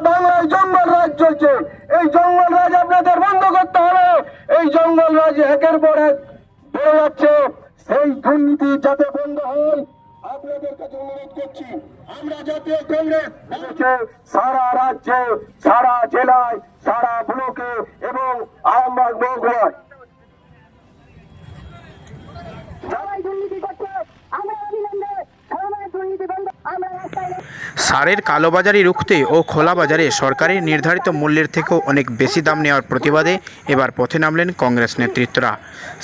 বাংলায় জঙ্গল রাজ চলছে। এই জঙ্গল রাজ আপনাদের বন্ধ করতে হবে। এই জঙ্গল রাজ একের পর এক বেড়ে যাচ্ছে। সেই দুর্নীতি যাতে বন্ধ হয়, আপনাদের কাছে অনুরোধ করছি, আমরা জাতীয় কংগ্রেস সারা রাজ্যে, সারা জেলায়, সারা ব্লকে এবং আরামবাগ মহকুমায় সবাই দুর্নীতি করছে আমরা অবিলম্বে সবাই দুর্নীতি বন্ধ আমরা রাস্তায় নেমে- সারের কালোবাজারি রুখতে ও খোলা বাজারে সরকারের নির্ধারিত মূল্যের থেকেও অনেক বেশি দাম নেওয়ার প্রতিবাদে এবার পথে নামলেন কংগ্রেস নেতৃত্বরা।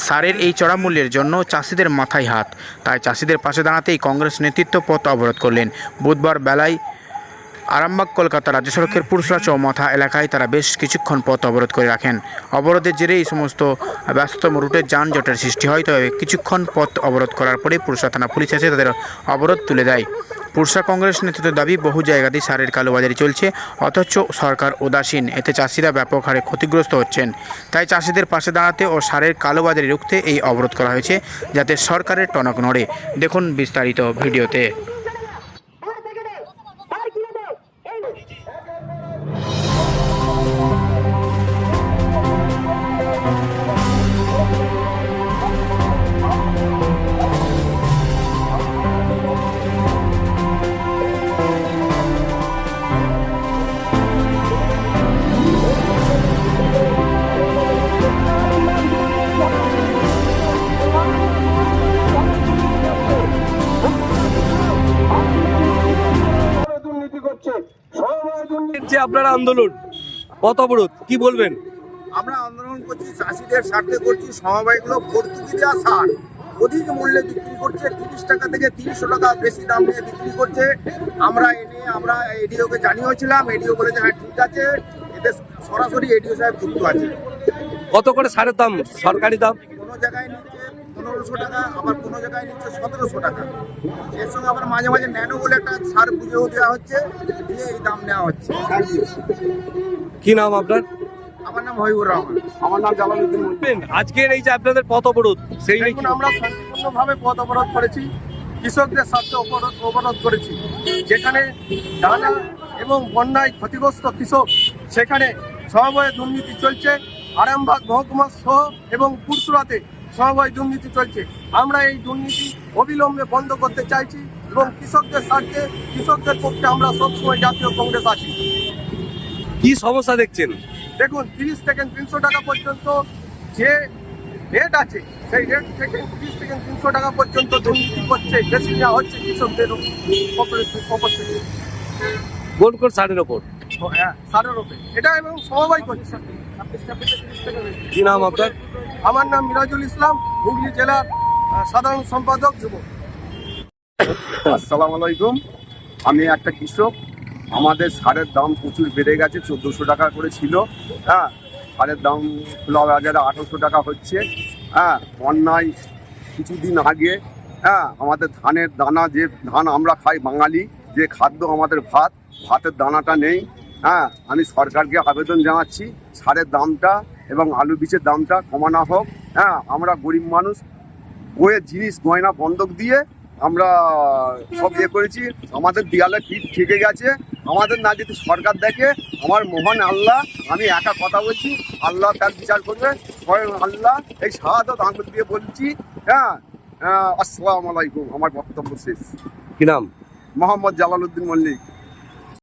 সারের এই চড়া মূল্যের জন্য চাষিদের মাথায় হাত। তাই চাষিদের পাশে দাঁড়াতেই কংগ্রেস নেতৃত্ব পথ অবরোধ করলেন। বুধবার বেলায় আরামবাগ, কলকাতা রাজ্য সড়কের পুরসরা চৌমাথা এলাকায় তারা বেশ কিছুক্ষণ পথ অবরোধ করে রাখেন। অবরোধের জেরে এই সমস্ত ব্যস্ততম রুটে যানজটের সৃষ্টি হয়। তবে কিছুক্ষণ পথ অবরোধ করার পরে পুরসরা থানা পুলিশ এসে তাদের অবরোধ তুলে দেয়। পুরসরা কংগ্রেস নেতৃত্ব দাবি, বহু জায়গাতেই সারের কালোবাজারি চলছে, অথচ সরকার উদাসীন। এতে চাষিরা ব্যাপক হারে ক্ষতিগ্রস্ত হচ্ছেন। তাই চাষিদের পাশে দাঁড়াতে ও সারের কালোবাজারি রুখতে এই অবরোধ করা হয়েছে, যাতে সরকারের টনক নড়ে। দেখুন বিস্তারিত ভিডিওতে। যে আপনারা আন্দোলন পথ অবরোধ? কি বলবেন? আমরা আন্দোলন করছি চাষিদের স্বার্থে করছি সমবায়গুলো ভর্তুকি দেওয়া সার অধিক মূল্যে বিক্রি করছে তিরিশ টাকা থেকে তিনশো টাকা বেশি দাম নিয়ে বিক্রি করছে। আমরা এ নিয়ে আমরা এডিওকে জানিয়েছিলাম এডিও বলেছে হ্যাঁ ঠিক আছে এতে সরাসরি এডিও সাহেব যুক্ত আছে। কত করে সারের দাম? সরকারি দাম? কোনো জায়গায় নিচ্ছে পনেরোশো টাকা আবার কোনো জায়গায় নিচ্ছে সতেরোশো টাকা। এর সঙ্গে আবার মাঝে মাঝে ন্যানো বলে একটা সার বুঝেও দেওয়া হচ্ছে দিয়ে এই দাম নেওয়া হচ্ছে। কি নাম আপনার? আমার নাম হবিবুর রহমান। আমার নাম জালালুদ্দিন মন্ডল। আজকের এই যে আপনাদের পথ অবরোধ সেই দেখুন আমরা শান্তিপূর্ণভাবে পথ অবরোধ করেছি কৃষকদের স্বার্থে অবরোধ অবরোধ করেছি যেখানে দানা এবং বন্যায় ক্ষতিগ্রস্ত কৃষক সেখানে সমবায় দুর্নীতি চলছে আরামবাগ মহকুমা সহ এবং পুরসুরাতে সমবায় দুর্নীতি চলছে। আমরা এই দুর্নীতি অবিলম্বে বন্ধ করতে চাইছি এবং কৃষকদের স্বার্থে কৃষকদের পক্ষে আমরা সবসময় জাতীয় কংগ্রেস আছি। কি সমস্যা দেখছেন? দেখুন তিরিশ থেকে তিনশো টাকা পর্যন্ত যে রেট আছে সেই রেট থেকে তিরিশ থেকে তিনশো টাকা পর্যন্ত দুর্নীতি করছে বেশি নেওয়া হচ্ছে কৃষকদের থেকে কোন কোন সারের ওপর। হ্যাঁ, সারের ওপরে। এটা এবং সমবায় করছে। কি নাম আপনার? আমার নাম মিরাজুল ইসলাম, হুগলি জেলার সাধারণ সম্পাদক যুব আসসালামু আলাইকুম। আমি একটা কৃষক। আমাদের সারের দাম প্রচুর বেড়ে গেছে, চোদ্দোশো টাকা করে ছিল। হ্যাঁ সারের দাম খোলা বাজারে আঠারোশো টাকা হচ্ছে। হ্যাঁ বন্যায় কিছুদিন আগে হ্যাঁ আমাদের ধানের দানা যে ধান আমরা খাই বাঙালি, যে খাদ্য আমাদের ভাত, ভাতের দানাটা নেই। হ্যাঁ আমি সরকারকে আবেদন জানাচ্ছি। সারের দামটা এবং আলু বীজের দামটা কমানো হোক। হ্যাঁ আমরা গরিব মানুষ। বইয়ের জিনিস গয়না বন্ধক দিয়ে আমরা সব ইয়ে করেছি। আমাদের দেয়ালে পিঠ ঠেকে গেছে। আমাদের না যদি সরকার দেখে আমার মহান আল্লাহ আমি একা কথা বলছি আল্লাহ তার বিচার করবে। স্বয়ং আল্লাহ এই শাহাদত আঙুল দিয়ে বলছি। হ্যাঁ আহ, আসসালামু আলাইকুম। আমার বক্তব্য শেষ। কি নাম? মোহাম্মদ জালালউদ্দিন মল্লিক।